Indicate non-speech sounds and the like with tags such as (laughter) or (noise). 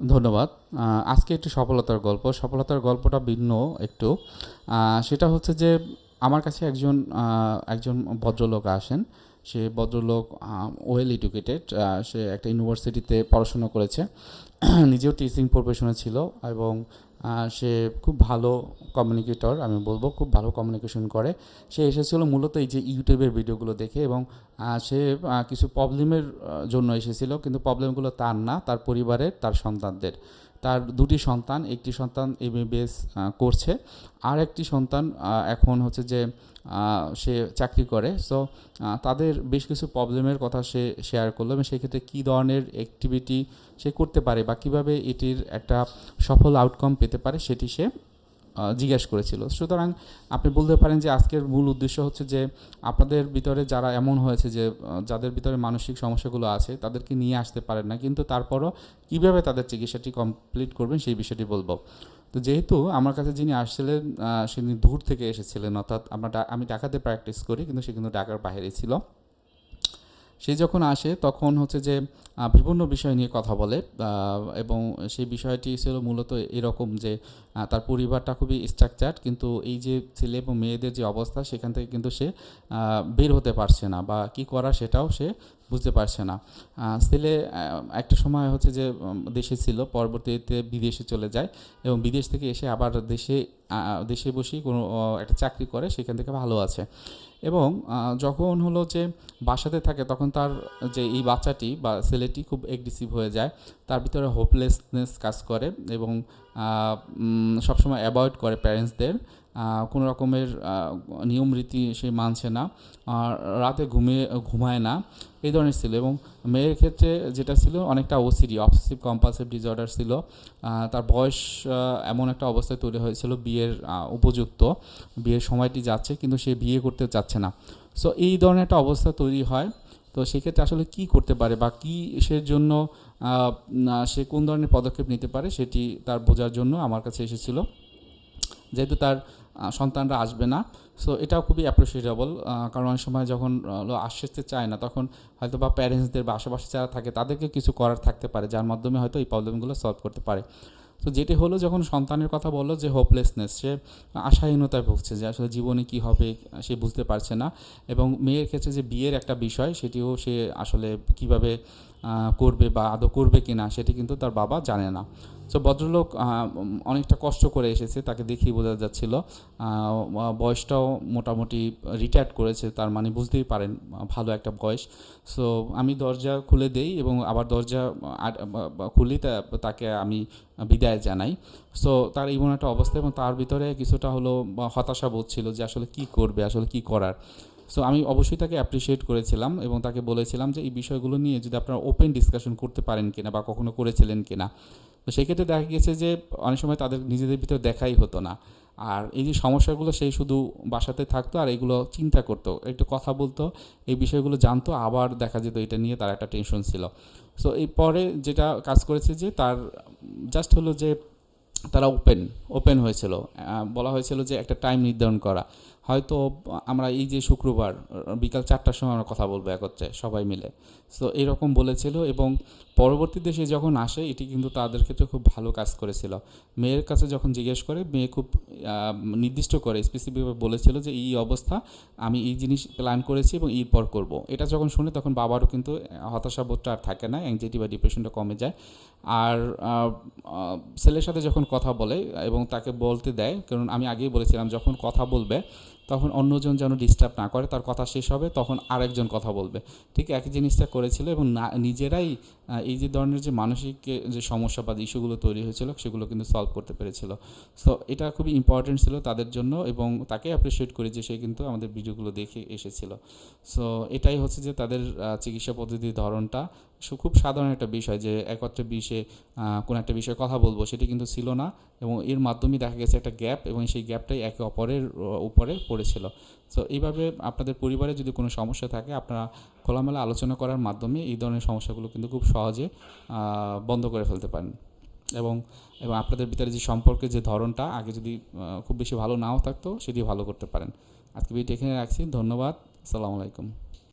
ধন্যবাদ। আজকে একটি সফলতার গল্প। সফলতার গল্পটা ভিন্ন একটু। সেটা হচ্ছে যে আমার কাছে একজন একজন ভদ্রলোক আসেন। সে ভদ্রলোক ওয়েল এডুকেটেড। সে একটা ইউনিভার্সিটিতে পড়াশোনা করেছে। (clears throat) নিজেও টিচিং প্রফেশনে ছিল এবং সে খুব ভালো কমিউনিকেটর আমি বলব খুব ভালো কমিউনিকেশন করে। সে এসেছিল মূলত এই যে ইউটিউবের ভিডিওগুলো দেখে এবং সে কিছু প্রবলেমের জন্য এসেছিল, কিন্তু প্রবলেমগুলো তার না, তার পরিবারের, তার সন্তানদের। তার দুটি সন্তান, একটি সন্তান এমবিবিএস করছে। আর একটি সন্তান এখন হচ্ছে যে সে চাকরি করে। সো তাদের বেশ কিছু প্রবলেমের কথা সে শেয়ার করল এবং সেক্ষেত্রে কী ধরনের অ্যাক্টিভিটি সে করতে পারে বা কীভাবে এটির একটা সফল আউটকাম পেতে পারে সেটি সে জিজ্ঞেস করেছিল। সুতরাং আপনি বলতে পারেন যে আজকের মূল উদ্দেশ্য হচ্ছে যে আপনাদের ভিতরে যারা এমন হয়েছে যে যাদের ভিতরে মানসিক সমস্যাগুলো আছে, তাদেরকে নিয়ে আসতে পারেন না। কিন্তু তারপরও কীভাবে তাদের চিকিৎসাটি কমপ্লিট করবেন সেই বিষয়টি বলব। তো যেহেতু আমার কাছে যিনি আসছিলেন তিনি দূর থেকে এসেছিলেন, অর্থাৎ আমরা আমি ঢাকাতে প্র্যাকটিস করি, কিন্তু সে কিন্তু ঢাকার বাইরে ছিল। সে যখন আসে, তখন হচ্ছে যে বিভিন্ন বিষয় নিয়ে কথা বলে এবং সেই বিষয়টি ছিল মূলত এরকম যে তার পরিবারটা খুবই স্ট্রাকচার্ড কিন্তু এই যে ছেলে এবং মেয়েদের যে অবস্থা, সেখান থেকে কিন্তু সে বের হতে পারছে না বা কি করা সেটাও সে বুঝতে পারছে না। ছেলে একটা সময় হচ্ছে যে দেশে ছিল, পরবর্তীতে বিদেশে চলে যায় এবং বিদেশ থেকে এসে আবার দেশে দেশে বসেই কোনো একটা চাকরি করে, সেখান থেকে ভালো আছে। এবং যখন হলো যে বাসাতে থাকে, তখন তার যে এই বাচ্চাটি বা ছেলেটি খুব এগ্রেসিভ হয়ে যায়, তার ভিতরে হোপলেসনেস কাজ করে এবং সবসময় অ্যাভয়েড করে প্যারেন্টসদের কোনো রকমের নিয়ম রীতি সে মানছে না। রাতে ঘুমিয়ে, ঘুমায় না। এই ধরনের ছিল এবং মেয়ের ক্ষেত্রে যেটা ছিল অনেকটা ওসিডি অবসেসিভ কম্পালসিভ ডিসঅর্ডার ছিল। তার বয়স এমন একটা অবস্থায় তৈরি হয়েছিল বিয়ের উপযুক্ত। বিয়ের সময়টি যাচ্ছে কিন্তু সে বিয়ে করতে চাচ্ছে না। সো এই ধরনের একটা অবস্থা তৈরি হয়। তো সেক্ষেত্রে আসলে কি করতে পারে বা কী সের জন্য সে কোন ধরনের পদক্ষেপ নিতে পারে সেটি তার বোঝার জন্য আমার কাছে এসেছিল। যেহেতু তার সন্তানরা আসবে না সো এটাও খুবই অ্যাপ্রিসিয়েটেবল কারণ অনেক সময় যখন আসতে চায় না তখন হয়তো বা প্যারেন্টসদের বা আশেপাশে যারা থাকে তাদেরকে কিছু করার থাকতে পারে, যার মাধ্যমে হয়তো এই প্রবলেমগুলো সলভ করতে পারে। তো যেটি হলো যখন সন্তানের কথা বলল যে হোপলেসনেস সে আশাহীনতায় ভুগছে যে আসলে জীবনে কি হবে সে বুঝতে পারছে না এবং মেয়ের ক্ষেত্রে যে বিয়ের একটা বিষয় সেটিও সে আসলে কীভাবে করবে বা আদৌ করবে কি না সেটি কিন্তু তার বাবা জানে না। তো ভদ্রলোক অনেকটা কষ্ট করে এসেছে, তাকে দেখেই বোঝা যাচ্ছিল বয়সটাও মোটামুটি রিটায়ার্ড করেছে, তার মানে বুঝতেই পারেন, ভালো একটা বয়স। সো আমি দরজা খুলে দেই এবং আবার দরজা খুলি তাকে আমি বিদায় জানাই। সো তার এমন একটা অবস্থা এবং তার ভিতরে কিছুটা হলো হতাশা বোধ ছিল যে আসলে কি করবে, আসলে কি করার। সো আমি অবশ্যই তাকে অ্যাপ্রিসিয়েট করেছিলাম এবং তাকে বলেছিলাম যে, এই বিষয়গুলো নিয়ে যদি আপনারা ওপেন ডিসকাশন করতে পারেন কিনা বা কখনো করেছিলেন কিনা? তো সেক্ষেত্রে দেখা গেছে যে, অনেক সময় তাদের নিজেদের ভিতরে দেখাই হতো না। আর এই যে সমস্যাগুলো সেই শুধু বাসাতে থাকতো আর এগুলো চিন্তা করতো। একটু কথা বলতো, এই বিষয়গুলো জানতো, আবার দেখা যেত এটা নিয়ে তার একটা টেনশন ছিল। সো এই পরে যেটা কাজ করেছে যে, তার জাস্ট হলো যে, তারা ওপেন ওপেন হয়েছিল। বলা হয়েছিল যে, একটা টাইম নির্ধারণ করা। হয়তো আমরা এই যে শুক্রবার, বিকাল চারটার সময় আমরা কথা বলব একত্রে, সবাই মিলে। সো এরকম বলেছিল এবং পরবর্তীতে সে যখন আসে, এটি কিন্তু তাদের ক্ষেত্রে খুব ভালো কাজ করেছিল। মেয়ের কাছে যখন জিজ্ঞেস করে, মেয়ে খুব নির্দিষ্ট করে স্পেসিফিকভাবে বলেছিল যে, এই অবস্থা, আমি এই জিনিস প্ল্যান করেছি এবং এর পর করব। এটা যখন শুনে তখন বাবারও কিন্তু হতাশাবোধটা আর থাকে না অ্যাংজাইটি বা ডিপ্রেশনটা কমে যায়। আর ছেলের সাথে যখন কথা বলে এবং তাকে বলতে দেয়, কারণ আমি আগেই বলেছিলাম, যখন কথা বলবে তখন অন্যজন যেন ডিস্টার্ব না করে, তার কথা শেষ হবে, তখন আরেকজন কথা বলবে। ঠিক একই জিনিসটা করেছিল এবং না, নিজেরাই এই যে ধরনের যে মানসিক যে সমস্যা বা ইস্যুগুলো তৈরি হয়েছিল, সেগুলো কিন্তু সলভ করতে পেরেছিল। সো এটা খুবই ইম্পর্টেন্ট ছিল তাদের জন্য এবং তাকে অ্যাপ্রিসিয়েট করি যে সে কিন্তু আমাদের ভিডিওগুলো দেখে এসেছিল। সো এটাই হচ্ছে যে তাদের চিকিৎসা পদ্ধতির ধরনটা। খুব সাধারণ একটা বিষয় যে একত্রে বিষয়ে কোনো একটা বিষয়ে কথা বলব, সেটি কিন্তু ছিল না এবং এর মাধ্যমে দেখা গেছে একটা গ্যাপ এবং সেই গ্যাপটাই একে অপরের উপরে পড়েছিল। সো এইভাবে আপনাদের পরিবারে যদি কোনো সমস্যা থাকে, আপনারা খোলামেলা আলোচনা করার মাধ্যমে এই ধরনের সমস্যাগুলো কিন্তু খুব সহজে বন্ধ করে ফেলতে পারেন। এবং এবং আপনাদের ভিতরে যে সম্পর্কের যে ধরনটা, আগে যদি খুব বেশি ভালো নাও থাকতো, সেটি ভালো করতে পারেন। আজকে ভিডিও এখানে রাখছি। ধন্যবাদ। আসসালামু আলাইকুম।